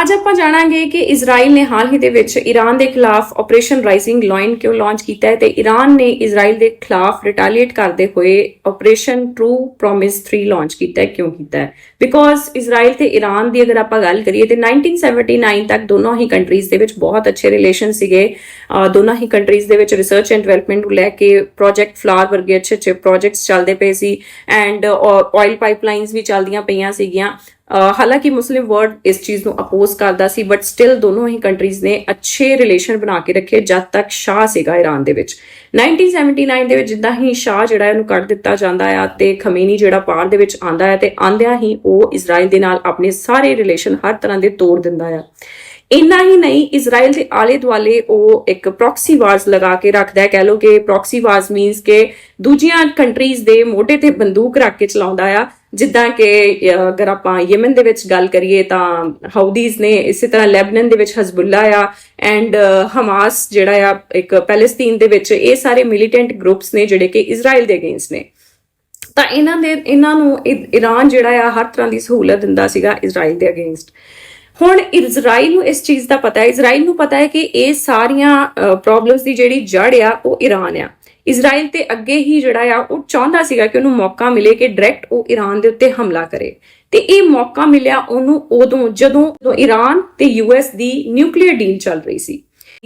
ਅੱਜ ਆਪਾਂ ਜਾਣਾਂਗੇ ਕਿ ਇਜ਼ਰਾਈਲ ਨੇ ਹਾਲ ਹੀ ਦੇ ਵਿੱਚ ਈਰਾਨ ਦੇ ਖਿਲਾਫ ਆਪਰੇਸ਼ਨ ਰਾਈਜ਼ਿੰਗ ਲਾਇਨ ਕਿਉਂ ਲਾਂਚ ਕੀਤਾ ਹੈ ਤੇ ਈਰਾਨ ਨੇ ਇਜ਼ਰਾਈਲ ਦੇ ਖਿਲਾਫ ਰਿਟੈਲੀਏਟ ਕਰਦੇ ਹੋਏ ਆਪਰੇਸ਼ਨ ਟਰੂ ਪ੍ਰੋਮਿਸ 3 ਲਾਂਚ ਕੀਤਾ ਹੈ, ਕਿਉਂ ਕੀਤਾ ਹੈ? ਬਿਕੋਜ਼ ਇਜ਼ਰਾਈਲ ਤੇ ਈਰਾਨ ਦੀ ਅਗਰ ਆਪਾਂ ਗੱਲ ਕਰੀਏ ਤੇ 1979 ਤੱਕ ਦੋਨੋਂ ਹੀ ਕੰਟਰੀਜ਼ ਦੇ ਵਿੱਚ ਬਹੁਤ ਅੱਛੇ ਰਿਲੇਸ਼ਨ ਸੀਗੇ। ਦੋਨਾਂ ਹੀ ਕੰਟਰੀਜ਼ ਦੇ ਵਿੱਚ ਰਿਸਰਚ ਐਂਡ ਡਿਵੈਲਪਮੈਂਟ ਨੂੰ ਲੈ ਕੇ ਪ੍ਰੋਜੈਕਟ ਫਲਾਰ ਵਰਗੇ ਅੱਛੇ ਅੱਛੇ ਪ੍ਰੋਜੈਕਟਸ ਚੱਲਦੇ ਪਏ ਸੀ। ਐਂਡ ਆਇਲ ਪਾਈਪਲਾਈਨਸ ਵੀ ਚੱਲਦੀਆਂ ਪਈਆਂ ਸੀਗੀਆਂ। ਹਾਲਾਂਕਿ ਮੁਸਲਿਮ ਵਰਲਡ ਇਸ ਚੀਜ਼ ਨੂੰ ਅਪੋਜ਼ ਕਰਦਾ ਸੀ ਬਟ ਸਟਿਲ ਦੋਨੋਂ ਹੀ ਕੰਟਰੀਜ਼ ਨੇ ਅੱਛੇ ਰਿਲੇਸ਼ਨ ਬਣਾ ਕੇ ਰੱਖੇ ਜਦ ਤੱਕ ਸ਼ਾਹ ਸੀਗਾ ਈਰਾਨ ਦੇ ਵਿੱਚ। 1979 ਦੇ ਵਿੱਚ ਜਿੱਦਾਂ ਹੀ ਸ਼ਾਹ ਜਿਹੜਾ ਇਹਨੂੰ ਕੱਢ ਦਿੱਤਾ ਜਾਂਦਾ ਆ ਤੇ ਖਮੇਨੀ ਜਿਹੜਾ ਪਾਰ ਦੇ ਵਿੱਚ ਆਂਦਾ ਹੈ ਤੇ ਆਂਦਿਆਂ ਹੀ ਉਹ ਇਜ਼ਰਾਈਲ ਦੇ ਨਾਲ ਆਪਣੇ ਸਾਰੇ ਰਿਲੇਸ਼ਨ ਹਰ ਤਰ੍ਹਾਂ ਦੇ ਤੋੜ ਦਿੰਦਾ ਆ। ਇੰਨਾ ਹੀ ਨਹੀਂ ਇਜ਼ਰਾਈਲ ਦੇ ਆਲੇ ਦੁਆਲੇ ਉਹ ਇੱਕ ਪ੍ਰੌਕਸੀ ਵਾਰਸ ਲਗਾ ਕੇ ਰੱਖਦਾ ਹੈ, ਕਹਿ ਲਓ ਕਿ ਪ੍ਰੌਕਸੀ ਵਾਰਸ ਮੀਨਸ ਕਿ ਦੂਜੀਆਂ ਕੰਟਰੀਜ਼ ਦੇ ਮੋਢੇ ਤੇ ਬੰਦੂਕ ਰੱਖ ਕੇ ਚਲਾਉਂਦਾ ਆ। ਜਿੱਦਾਂ ਕਿ ਅਗਰ ਆਪਾਂ ਯਮਨ ਦੇ ਵਿੱਚ ਗੱਲ ਕਰੀਏ ਤਾਂ ਹਾਊਦੀਜ਼ ਨੇ ਇਸੇ ਤਰ੍ਹਾਂ ਲੈਬਨਨ ਦੇ ਵਿੱਚ ਹਜ਼ਬੁੱਲਾ ਆ ਐਂਡ ਹਮਾਸ ਜਿਹੜਾ ਆ, ਇੱਕ ਪੈਲਸਤੀਨ ਦੇ ਵਿੱਚ ਇਹ ਸਾਰੇ ਮਿਲੀਟੈਂਟ ਗਰੁੱਪਸ ਨੇ ਜਿਹੜੇ ਕਿ ਇਜ਼ਰਾਈਲ ਦੇ ਅਗੇਂਸਟ ਨੇ। ਤਾਂ ਇਹਨਾਂ ਦੇ, ਇਹਨਾਂ ਨੂੰ ਇ- ਈਰਾਨ ਜਿਹੜਾ ਆ ਹਰ ਤਰ੍ਹਾਂ ਦੀ ਸਹੂਲਤ ਦਿੰਦਾ ਸੀਗਾ ਇਜ਼ਰਾਈਲ ਦੇ ਅਗੇਂਸਟ ਹੁਣ ਇਜ਼ਰਾਈਲ ਨੂੰ ਇਸ ਚੀਜ਼ ਦਾ ਪਤਾ ਹੈ, ਇਜ਼ਰਾਈਲ ਨੂੰ ਪਤਾ ਹੈ ਕਿ ਇਹ ਸਾਰੀਆਂ ਪ੍ਰੋਬਲਮਸ ਦੀ ਜਿਹੜੀ ਜੜ ਆ, ਉਹ ਈਰਾਨ ਆ। ਇਜ਼ਰਾਈਲ ਤੇ ਅੱਗੇ ਹੀ ਜਿਹੜਾ ਆ, ਉਹ ਚਾਹੁੰਦਾ ਸੀਗਾ ਕਿ ਉਹਨੂੰ ਮੌਕਾ ਮਿਲੇ ਕਿ ਡਾਇਰੈਕਟ ਉਹ ਈਰਾਨ ਦੇ ਉੱਤੇ ਹਮਲਾ ਕਰੇ। ਤੇ ਇਹ ਮੌਕਾ ਮਿਲਿਆ ਉਹਨੂੰ ਉਦੋਂ, ਜਦੋਂ ਜਦੋਂ ਈਰਾਨ ਤੇ ਯੂਐਸ ਦੀ ਨਿਊਕਲੀਅਰ ਡੀਲ ਚੱਲ ਰਹੀ ਸੀ।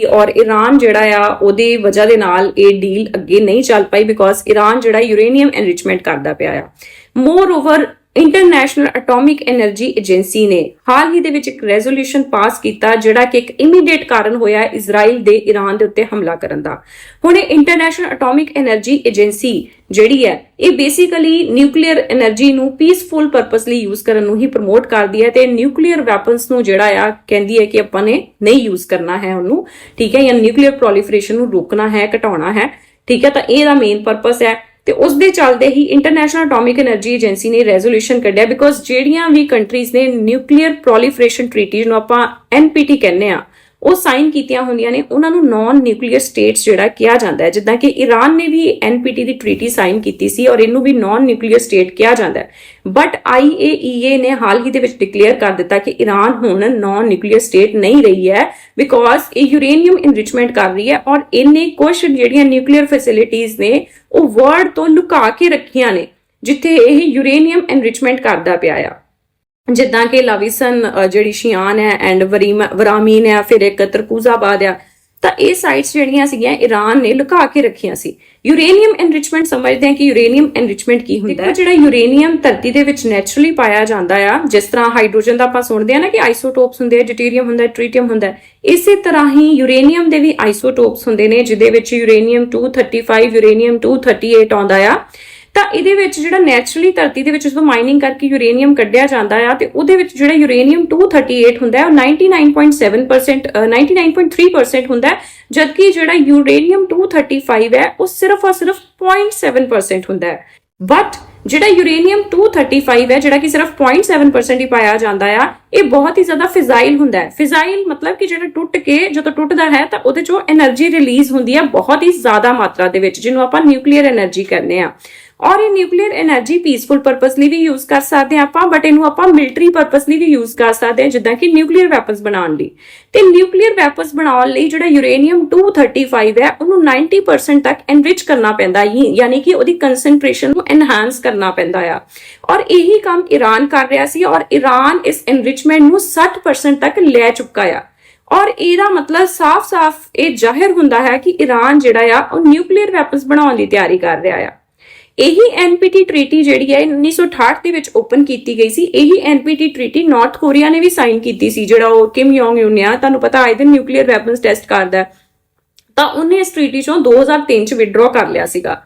ਔਰ ਈਰਾਨ ਜਿਹੜਾ ਆ, ਉਹਦੀ ਵਜ੍ਹਾ ਦੇ ਨਾਲ ਇਹ ਡੀਲ ਅੱਗੇ ਨਹੀਂ ਚੱਲ ਪਾਈ ਬਿਕੋਜ਼ ਈਰਾਨ ਜਿਹੜਾ ਯੂਰੇਨੀਅਮ ਐਨਰਿਚਮੈਂਟ ਕਰਦਾ ਪਿਆ ਆ। Moreover international atomic energy agency ਨੇ ਹਾਲ ਹੀ ਦੇ ਵਿੱਚ ਇੱਕ ਰੈਜ਼ੋਲੂਸ਼ਨ ਪਾਸ ਕੀਤਾ ਜਿਹੜਾ ਕਿ ਇੱਕ ਇਮੀਡੀਏਟ ਕਾਰਨ ਹੋਇਆ ਇਜ਼ਰਾਈਲ ਦੇ ਈਰਾਨ ਦੇ ਉੱਤੇ ਹਮਲਾ ਕਰਨ ਦਾ। ਹੁਣ ਇਹ ਇੰਟਰਨੈਸ਼ਨਲ ਐਟੋਮਿਕ એનર્ਜੀ ਏਜੰਸੀ ਜਿਹੜੀ ਹੈ, ਇਹ ਬੇਸਿਕਲੀ ਨਿਊਕਲੀਅਰ એનર્ਜੀ ਨੂੰ ਪੀਸਫੁਲ ਪਰਪਸ ਲਈ ਯੂਜ਼ ਕਰਨ ਨੂੰ ਹੀ ਪ੍ਰਮੋਟ ਕਰਦੀ ਹੈ ਤੇ ਨਿਊਕਲੀਅਰ ਵੈਪਨਸ ਨੂੰ ਜਿਹੜਾ ਆ, ਕਹਿੰਦੀ ਹੈ ਕਿ ਆਪਾਂ ਨੇ ਨਹੀਂ ਯੂਜ਼ ਕਰਨਾ ਹੈ ਉਹਨੂੰ, ਠੀਕ ਹੈ, ਜਾਂ ਨਿਊਕਲੀਅਰ ਪ੍ਰੋਲੀਫਰੇਸ਼ਨ ਨੂੰ ਰੋਕਣਾ ਹੈ, ਘਟਾਉਣਾ ਹੈ, ਠੀਕ ਹੈ, ਤਾਂ ਇਹਦਾ ਮੇਨ ਪਰਪਸ ਹੈ ਤੇ ਉਸ ਦੇ ਚੱਲਦੇ ਹੀ ਇੰਟਰਨੈਸ਼ਨਲ ਐਟੋਮਿਕ એનર્ਜੀ ਏਜੰਸੀ ਨੇ ਰੈਜ਼ੋਲੂਸ਼ਨ ਕੱਢਿਆ ਬਿਕੋਜ਼ ਜਿਹੜੀਆਂ ਵੀ ਕੰਟਰੀਜ਼ ਨੇ ਨਿਊਕਲੀਅਰ ਪ੍ਰੋਲੀਫਰੇਸ਼ਨ ਟ੍ਰੀਟੀਜ਼ ਨੂੰ ਆਪਾਂ ਐਨਪੀਟੀ ਕਹਿੰਦੇ ਆ ਉਹ ਸਾਈਨ ਕੀਤੀਆਂ ਹੁੰਦੀਆਂ ਨੇ, ਉਹਨਾਂ ਨੂੰ ਨਾਨ ਨਿਊਕਲੀਅਰ ਸਟੇਟਸ ਜਿਹੜਾ ਕਿਹਾ ਜਾਂਦਾ ਹੈ, ਜਿੱਦਾਂ ਕਿ ਈਰਾਨ ਨੇ ਵੀ ਐਨਪੀਟੀ ਦੀ ਟ੍ਰੀਟੀ ਸਾਈਨ ਕੀਤੀ ਸੀ ਔਰ ਇਹਨੂੰ ਵੀ ਨਾਨ ਨਿਊਕਲੀਅਰ ਸਟੇਟ ਕਿਹਾ ਜਾਂਦਾ ਹੈ। ਬਟ ਆਈਏਈਏ ਨੇ ਹਾਲ ਹੀ ਦੇ ਵਿੱਚ ਡਿਕਲੇਅਰ ਕਰ ਦਿੱਤਾ ਕਿ ਈਰਾਨ ਹੁਣ ਨਾਨ ਨਿਊਕਲੀਅਰ ਸਟੇਟ ਨਹੀਂ ਰਹੀ ਹੈ ਬਿਕੋਜ਼ ਇਹ ਯੂਰੇਨੀਅਮ ਇਨਰਿਚਮੈਂਟ ਕਰ ਰਹੀ ਹੈ ਔਰ ਇਹਨੇ ਕੁਝ ਜਿਹੜੀਆਂ ਨਿਊਕਲੀਅਰ ਫੈਸਿਲਿਟੀਆਂ ਨੇ, ਉਹ ਵਰਲਡ ਤੋਂ ਲੁਕਾ ਕੇ ਰੱਖੀਆਂ ਨੇ, ਜਿੱਥੇ ਇਹ ਯੂਰੇਨੀਅਮ ਐਨਰਿਚਮੈਂਟ ਕਰਦਾ ਪਿਆ ਆ। ਜਿੱਦਾਂ ਕਿ ਲਵਿਸਨ ਜਿਹੜੀ ਸ਼ਿਆਨ ਹੈ ਐਂਡ ਵਰਾਮੀਨ ਹੈ ਫਿਰ ਇੱਕ ਤਰਕੂਜ਼ਾਬਾਦ ਆ ਤਾਂ ਇਹ ਸਾਈਟਸ ਜਿਹੜੀਆਂ ਸੀਗੀਆਂ ਈਰਾਨ ਨੇ ਲੁਕਾ ਕੇ ਰੱਖੀਆਂ ਸੀ। ਯੂਰੇਨੀਅਮ ਐਨਰਿਚਮੈਂਟ ਸਮਝਦੇ ਹਾਂ ਕਿ ਯੂਰੇਨੀਅਮ ਐਨਰਿਚਮੈਂਟ ਕੀ ਹੁੰਦਾ ਹੈ? ਜਿਹੜਾ ਯੂਰੇਨੀਅਮ ਧਰਤੀ ਦੇ ਵਿੱਚ ਨੇਚਰਲੀ ਪਾਇਆ ਜਾਂਦਾ ਆ ਜਿਸ ਤਰ੍ਹਾਂ ਹਾਈਡਰੋਜਨ ਦਾ ਆਪਾਂ ਸੁਣਦੇ ਆ ਨਾ ਕਿ ਆਈਸੋਟੋਪਸ ਹੁੰਦੇ ਆ ਡਿਊਟੇਰੀਅਮ ਹੁੰਦਾ ਹੈ ਟ੍ਰੀਟੀਅਮ ਹੁੰਦਾ ਹੈ ਇਸੇ ਤਰ੍ਹਾਂ ਹੀ ਯੂਰੇਨੀਅਮ ਦੇ ਵੀ ਆਈਸੋਟੋਪਸ ਹੁੰਦੇ ਨੇ ਜਿਹਦੇ ਵਿੱਚ ਯੂਰੇਨੀਅਮ 235 ਯੂਰੇਨੀਅਮ 238 ਆਉਂਦਾ ਆ। ਤਾਂ ਇਹਦੇ ਵਿੱਚ ਜਿਹੜਾ ਨੇਚਰਲੀ ਧਰਤੀ ਦੇ ਵਿੱਚ ਜਦੋਂ ਮਾਈਨਿੰਗ ਕਰਕੇ ਯੂਰੇਨੀਅਮ ਕੱਢਿਆ ਜਾਂਦਾ ਆ, ਤੇ ਉਹਦੇ ਵਿੱਚ ਜਿਹੜਾ ਯੂਰੇਨੀਅਮ 238 ਹੁੰਦਾ ਹੈ ਉਹ 99.7% 99.3% ਹੁੰਦਾ ਹੈ ਜਦਕਿ ਜਿਹੜਾ ਯੂਰੇਨੀਅਮ 235 ਹੈ, ਉਹ ਸਿਰਫ ਔਰ ਸਿਰਫ 0.7% ਹੁੰਦਾ ਹੈ ਬਟ ਜਿਹੜਾ ਯੂਰੇਨੀਅਮ 235 ਹੈ, ਜਿਹੜਾ ਕਿ ਸਿਰਫ 0.7% ਹੀ ਪਾਇਆ ਜਾਂਦਾ ਆ, ਇਹ ਬਹੁਤ ਹੀ ਜ਼ਿਆਦਾ ਫਿਜ਼ਾਈਲ ਹੁੰਦਾ ਹੈ ਫਿਜ਼ਾਈਲ ਮਤਲਬ ਕਿ ਜਿਹੜਾ ਟੁੱਟ ਕੇ ਜਦੋਂ ਟੁੱਟਦਾ ਹੈ, ਤਾਂ ਉਹਦੇ ਚੋਂ એનર્ਜੀ ਰਿਲੀਜ਼ ਹੁੰਦੀ ਹੈ ਬਹੁਤ ਹੀ ਜ਼ਿਆਦਾ ਮਾਤਰਾ ਦੇ ਵਿੱਚ, ਜਿਹਨੂੰ ਆਪਾਂ ਨਿਊਕਲੀਅਰ એનર્ਜੀ ਕਹਿੰਦੇ ਆ। ਔਰ ਇਹ ਨਿਊਕਲੀਅਰ એનર્ਜੀ ਪੀਸਫੁਲ ਪਰਪਸ ਲਈ ਵੀ ਯੂਜ਼ ਕਰ ਸਕਦੇ ਆ ਆਪਾਂ ਬਟ ਇਹਨੂੰ ਆਪਾਂ ਮਿਲਟਰੀ ਪਰਪਸ ਲਈ ਵੀ ਯੂਜ਼ ਕਰ ਸਕਦੇ ਆ ਜਿੱਦਾਂ ਕਿ ਨਿਊਕਲੀਅਰ ਵੈਪਨਸ ਬਣਾਉਣ ਲਈ। ਤੇ ਨਿਊਕਲੀਅਰ ਵੈਪਨਸ ਬਣਾਉਣ ਲਈ ਜਿਹੜਾ ਯੂਰੇਨੀਅਮ 235 ਹੈ, ਉਹਨੂੰ 90% ਤੱਕ ਐਨਰਿਚ ਕਰਨਾ ਪੈਂਦਾ ਹੈ, ਯਾਨੀ ਕਿ ਉਹਦੀ ਕਨਸੈਂਟ੍ਰੇਸ਼ਨ ਨੂੰ ਐਨਹਾਂਸ ਕਰਨਾ ਪੈਂਦਾ ਆ। ਔਰ ਇਹੀ ਕੰਮ ਈਰਾਨ ਕਰ ਰਿਹਾ ਸੀ ਔਰ ਈਰਾਨ ਇਸ ਐਨਰਿਚਮੈਂਟ ਨੂੰ 60% ਤੱਕ ਲੈ ਚੁੱਕਾ ਆ। ਔਰ ਇਹਦਾ ਮਤਲਬ ਸਾਫ਼-ਸਾਫ਼ ਇਹ ਜ਼ਾਹਿਰ ਹੁੰਦਾ ਹੈ ਕਿ ਈਰਾਨ ਜਿਹੜਾ ਆ, ਉਹ ਨਿਊਕਲੀਅਰ ਵੈਪਨਸ ਬਣਾਉਣ ਦੀ ਤਿਆਰੀ ਕਰ ਰਿਹਾ ਆ। ਇਹੀ ਐਨਪੀਟੀ ਟ੍ਰੀਟੀ ਜਿਹੜੀ ਹੈ 1968 ਦੇ ਵਿੱਚ ਓਪਨ ਕੀਤੀ ਗਈ ਸੀ। ਇਹੀ ਐਨਪੀਟੀ ਟ੍ਰੀਟੀ ਨਾਰਥ ਕੋਰੀਆ ਨੇ ਵੀ ਸਾਈਨ ਕੀਤੀ ਸੀ, ਜਿਹੜਾ ਉਹ ਕਿਮ ਯੋਂਗ ਯੂਨ ਆ। ਤੁਹਾਨੂੰ ਪਤਾ ਆਏ ਦਿਨ ਨਿਊਕਲੀਅਰ ਵੈਪਨਸ ਟੈਸਟ ਕਰਦਾ ਹੈ। ਤਾਂ ਉਹਨੇ ਇਸ ਟ੍ਰੀਟੀ ਚੋਂ 2003 ਚ ਵਿਡਰਾਅ ਕਰ ਲਿਆ ਸੀਗਾ।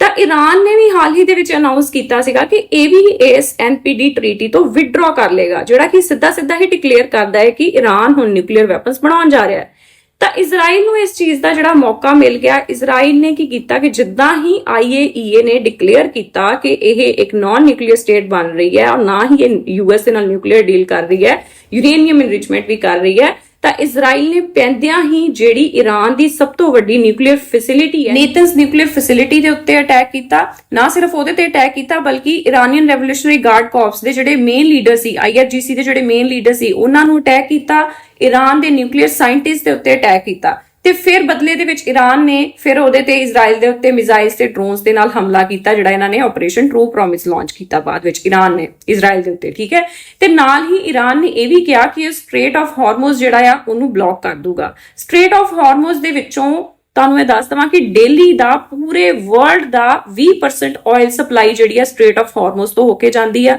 ਤਾਂ ਈਰਾਨ ਨੇ ਵੀ ਹਾਲ ਹੀ ਦੇ ਵਿੱਚ ਅਨਾਉਂਸ ਕੀਤਾ ਸੀਗਾ ਕਿ ਇਹ ਵੀ ਇਸ ਐਨਪੀਡੀ ਟ੍ਰੀਟੀ ਤੋਂ ਵਿਡਰਾਅ ਕਰ ਲੇਗਾ ਜਿਹੜਾ ਕਿ ਸਿੱਧਾ ਸਿੱਧਾ ਹੀ ਡਿਕਲੇਅਰ ਕਰਦਾ ਹੈ ਕਿ ਈਰਾਨ ਹੁਣ ਨਿਊਕਲੀਅਰ ਵੈਪਨਸ ਬਣਾਉਣ ਜਾ ਰਿਹਾ ਹੈ। ਤਾਂ ਇਜ਼ਰਾਈਲ ਨੂੰ ਇਸ ਚੀਜ਼ ਦਾ ਜਿਹੜਾ ਮੌਕਾ ਮਿਲ ਗਿਆ, ਇਜ਼ਰਾਈਲ ਨੇ ਕੀ ਕੀਤਾ ਕਿ ਜਿੱਦਾਂ ਹੀ ਆਈਏਈਏ ਨੇ ਡਿਕਲੇਅਰ ਕੀਤਾ ਕਿ ਇਹ ਇੱਕ ਨਾਨ ਨਿਊਕਲੀਅਰ ਸਟੇਟ ਬਣ ਰਹੀ ਹੈ ਔਰ ਨਾ ਹੀ ਇਹ ਯੂਐਸ ਨਾਲ ਨਿਊਕਲੀਅਰ ਡੀਲ ਕਰ ਰਹੀ ਹੈ ਯੂਰੇਨੀਅਮ ਇਨਰਿਚਮੈਂਟ ਵੀ ਕਰ ਰਹੀ ਹੈ ਤਾਂ ਇਜ਼ਰਾਈਲ ਨੇ ਪੈਂਦਿਆਂ ਹੀ ਜਿਹੜੀ ਈਰਾਨ ਦੀ ਸਭ ਤੋਂ ਵੱਡੀ ਨਿਊਕਲੀਅਰ ਫੈਸਿਲਿਟੀ ਹੈ ਨੇਤਨਸ ਨਿਊਕਲੀਅਰ ਫੈਸਿਲਿਟੀ ਦੇ ਉੱਤੇ ਅਟੈਕ ਕੀਤਾ, ਨਾ ਸਿਰਫ ਉਹਦੇ ਤੇ ਅਟੈਕ ਕੀਤਾ, ਬਲਕਿ ਇਰਾਨੀਅਨ ਰੈਵੋਲੂਸ਼ਨਰੀ ਗਾਰਡ ਕਾਰਪਸ ਦੇ ਜਿਹੜੇ ਮੇਨ ਲੀਡਰ ਸੀ ਆਈਆਰਜੀਸੀ ਦੇ ਜਿਹੜੇ ਮੇਨ ਲੀਡਰ ਸੀ, ਉਹਨਾਂ ਨੂੰ ਅਟੈਕ ਕੀਤਾ ਈਰਾਨ ਦੇ ਨਿਊਕਲੀਅਰ ਸਾਇੰਟਿਸਟ ਦੇ ਉੱਤੇ ਅਟੈਕ ਕੀਤਾ। ਤੇ ਫਿਰ ਬਦਲੇ ਦੇ ਵਿੱਚ ਈਰਾਨ ਨੇ ਫਿਰ ਉਹਦੇ ਤੇ ਇਜ਼ਰਾਈਲ ਦੇ ਉੱਤੇ ਮਿਜ਼ਾਈਲਸ ਤੇ ਡਰੋਨਸ ਦੇ ਨਾਲ ਹਮਲਾ ਕੀਤਾ, ਜਿਹੜਾ ਇਹਨਾਂ ਨੇ ਆਪਰੇਸ਼ਨ ਟਰੂ ਪ੍ਰੋਮਿਸ ਲਾਂਚ ਕੀਤਾ ਬਾਅਦ ਵਿੱਚ ਈਰਾਨ ਨੇ, ਇਜ਼ਰਾਈਲ ਦੇ ਉੱਤੇ, ਠੀਕ ਹੈ? ਤੇ ਨਾਲ ਹੀ ਈਰਾਨ ਨੇ ਇਹ ਵੀ ਕਿਹਾ ਕਿ ਇਹ ਸਟ੍ਰੇਟ ਆਫ ਹਾਰਮੋਸ ਜਿਹੜਾ ਆ, ਉਹਨੂੰ ਬਲੌਕ ਕਰ ਦੂਗਾ। ਸਟ੍ਰੇਟ ਆਫ ਹਾਰਮੋਸ ਦੇ ਵਿੱਚੋਂ ਤੁਹਾਨੂੰ ਮੈਂ ਦੱਸ ਦਵਾਂ ਕਿ ਡੇਲੀ ਦਾ, ਪੂਰੇ ਵਰਲਡ ਦਾ 20% ਆਇਲ ਸਪਲਾਈ ਜਿਹੜੀ ਆ ਸਟ੍ਰੇਟ ਆਫ ਹਾਰਮੋਸ ਤੋਂ ਹੋ ਕੇ ਜਾਂਦੀ ਆ।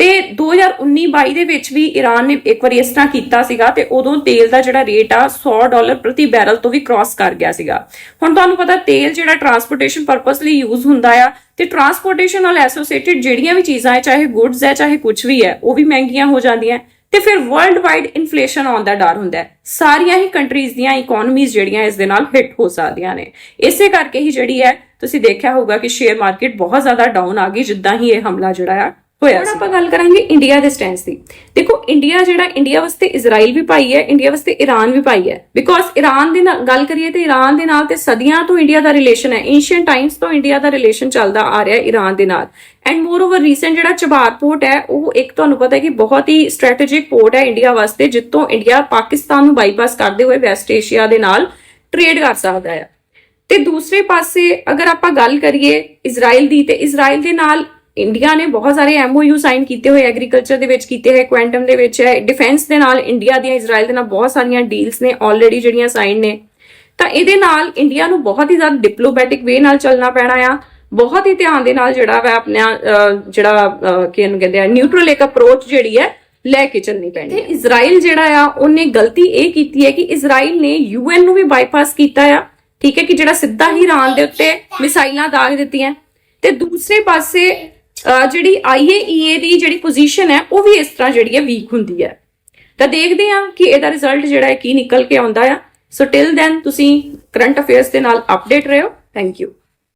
ਤੇ 2019-22 ਦੇ ਵਿੱਚ ਵੀ ਈਰਾਨ ਨੇ ਇੱਕ ਵਾਰੀ ਇਸ ਤਰ੍ਹਾਂ ਕੀਤਾ ਸੀਗਾ ਤੇ ਉਦੋਂ ਤੇਲ ਦਾ ਜਿਹੜਾ ਰੇਟ ਆ 100 ਡਾਲਰ ਪ੍ਰਤੀ ਬੈਰਲ ਤੋਂ ਵੀ ਕ੍ਰਾਸ ਕਰ ਗਿਆ ਸੀਗਾ। ਹੁਣ ਤੁਹਾਨੂੰ ਪਤਾ ਤੇਲ ਜਿਹੜਾ ਟਰਾਂਸਪੋਰਟੇਸ਼ਨ ਪਰਪਸ ਲਈ ਯੂਜ਼ ਹੁੰਦਾ ਆ ਤੇ ਟਰਾਂਸਪੋਰਟੇਸ਼ਨ ਨਾਲ ਐਸੋਸੀਏਟਿਡ ਜਿਹੜੀਆਂ ਵੀ ਚੀਜ਼ਾਂ ਹੈ, ਚਾਹੇ ਗੁੱਡਸ ਹੈ, ਚਾਹੇ ਕੁਝ ਵੀ ਹੈ, ਉਹ ਵੀ ਮਹਿੰਗੀਆਂ ਹੋ ਜਾਂਦੀਆਂ। ਤੇ ਫਿਰ ਵਰਲਡ ਵਾਈਡ ਇਨਫਲੇਸ਼ਨ ਆਉਣ ਦਾ ਡਰ ਹੁੰਦਾ ਹੈ। ਸਾਰੀਆਂ ਹੀ ਕੰਟਰੀਜ਼ ਦੀਆਂ ਇਕਨੋਮੀਜ਼ ਜਿਹੜੀਆਂ ਇਸ ਦੇ ਨਾਲ ਹਿੱਟ ਹੋ ਸਕਦੀਆਂ ਨੇ। ਇਸੇ ਕਰਕੇ ਹੀ ਜਿਹੜੀ ਹੈ, ਤੁਸੀਂ ਦੇਖਿਆ ਹੋਊਗਾ ਕਿ ਸ਼ੇਅਰ ਮਾਰਕੀਟ ਬਹੁਤ ਜ਼ਿਆਦਾ ਡਾਊਨ ਆ ਗਈ, ਜਿੱਦਾਂ ਹੀ ਇਹ ਹਮਲਾ ਜਿਹੜਾ ਆ ਹੋਇਆ ਹੁਣ ਆਪਾਂ ਗੱਲ ਕਰਾਂਗੇ ਇੰਡੀਆ ਦੇ ਸਟੈਂਸ ਦੀ। ਦੇਖੋ ਇੰਡੀਆ ਜਿਹੜਾ ਇੰਡੀਆ ਵਾਸਤੇ ਇਜ਼ਰਾਈਲ ਵੀ ਭਾਈ ਹੈ ਇੰਡੀਆ ਵਾਸਤੇ ਈਰਾਨ ਵੀ ਭਾਈ ਹੈ। ਬਿਕੋਜ਼ ਈਰਾਨ ਦੇ ਨਾਲ ਗੱਲ ਕਰੀਏ ਤੇ ਈਰਾਨ ਦੇ ਨਾਲ ਤੇ ਸਦੀਆਂ ਤੋਂ ਇੰਡੀਆ ਦਾ ਰਿਲੇਸ਼ਨ ਹੈ। ਏਸ਼ੀਅਨ ਟਾਈਮਸ ਤੋਂ ਇੰਡੀਆ ਦਾ ਰਿਲੇਸ਼ਨ ਚੱਲਦਾ ਆ ਰਿਹਾ ਈਰਾਨ ਦੇ ਨਾਲ। ਐਂਡ ਮੋਰ ਓਵਰ ਰੀਸੈਂਟ ਜਿਹੜਾ ਚਬਾਰ ਪੋਰਟ ਹੈ ਉਹ ਇੱਕ ਤੁਹਾਨੂੰ ਪਤਾ ਹੈ ਕਿ ਬਹੁਤ ਹੀ ਸਟ੍ਰੈਟੇਜਿਕ ਪੋਰਟ ਹੈ ਇੰਡੀਆ ਵਾਸਤੇ ਜਿੱਤੋਂ ਇੰਡੀਆ ਪਾਕਿਸਤਾਨ ਨੂੰ ਬਾਈਪਾਸ ਕਰਦੇ ਹੋਏ ਵੈਸਟ ਏਸ਼ੀਆ ਦੇ ਨਾਲ ਟ੍ਰੇਡ ਕਰ ਸਕਦਾ ਹੈ। ਤੇ ਦੂਸਰੇ ਪਾਸੇ ਅਗਰ ਆਪਾਂ ਗੱਲ ਕਰੀਏ ਇਜ਼ਰਾਈਲ ਦੀ ਤੇ ਇਜ਼ਰਾਈਲ ਦੇ ਨਾਲ ਇੰਡੀਆ ਨੇ ਬਹੁਤ ਸਾਰੇ ਐਮਓਯੂ ਸਾਈਨ ਕੀਤੇ ਹੋਏ ਐਗਰੀਕਲਚਰ ਦੇ ਵਿੱਚ ਕੀਤੇ ਹੋਏ ਕੁਆਂਟਮ ਦੇ ਵਿੱਚ ਹੈ ਡਿਫੈਂਸ ਦੇ ਨਾਲ ਇੰਡੀਆ ਦੀਆਂ ਇਜ਼ਰਾਈਲ ਦੇ ਨਾਲ ਬਹੁਤ ਸਾਰੀਆਂ ਡੀਲਸ ਨੇ ਆਲਰੇਡੀ ਜਿਹੜੀਆਂ ਸਾਈਨ ਨੇ। ਤਾਂ ਇਹਦੇ ਨਾਲ ਇੰਡੀਆ ਨੂੰ ਬਹੁਤ ਹੀ ਜ਼ਿਆਦਾ ਡਿਪਲੋਮੈਟਿਕ ਵੇ ਨਾਲ ਚੱਲਣਾ ਪੈਣਾ ਆ। ਬਹੁਤ ਹੀ ਧਿਆਨ ਦੇ ਨਾਲ ਜਿਹੜਾ ਵਾ ਆਪਣਾ ਜਿਹੜਾ ਕੀ ਇਹਨੂੰ ਕਹਿੰਦੇ ਆ ਨਿਊਟਰਲ ਇੱਕ ਅਪਰੋਚ ਜਿਹੜੀ ਹੈ ਲੈ ਕੇ ਚੱਲਣੀ ਪੈਣੀ ਤੇ ਇਜ਼ਰਾਈਲ ਜਿਹੜਾ ਆ ਉਹਨੇ ਗਲਤੀ ਇਹ ਕੀਤੀ ਹੈ ਕਿ ਇਜ਼ਰਾਈਲ ਨੇ ਯੂਐਨ ਨੂੰ ਵੀ ਬਾਈਪਾਸ ਕੀਤਾ ਆ। ਠੀਕ ਹੈ ਕਿ ਜਿਹੜਾ ਸਿੱਧਾ ਹੀ ਇਰਾਨ ਦੇ ਉੱਤੇ ਮਿਸਾਈਲਾਂ ਦਾਗ ਦਿੱਤੀਆਂ। ਤੇ ਦੂਸਰੇ ਪਾਸੇ ਜਿਹੜੀ ਆਈਏਈਏ ਦੀ ਜਿਹੜੀ ਪੋਜੀਸ਼ਨ ਹੈ, ਉਹ ਵੀ ਇਸ ਤਰ੍ਹਾਂ ਜਿਹੜੀ ਹੈ ਵੀਕ ਹੁੰਦੀ ਹੈ। ਤਾਂ ਦੇਖਦੇ ਹਾਂ ਕਿ ਇਹਦਾ ਰਿਜ਼ਲਟ ਜਿਹੜਾ ਹੈ ਕੀ ਨਿਕਲ ਕੇ ਆਉਂਦਾ ਆ। ਸੋ ਟਿਲ ਦੈਨ ਤੁਸੀਂ ਕਰੰਟ ਅਫੇਅਰਸ ਦੇ ਨਾਲ ਅਪਡੇਟ ਰਹੋ। Thank you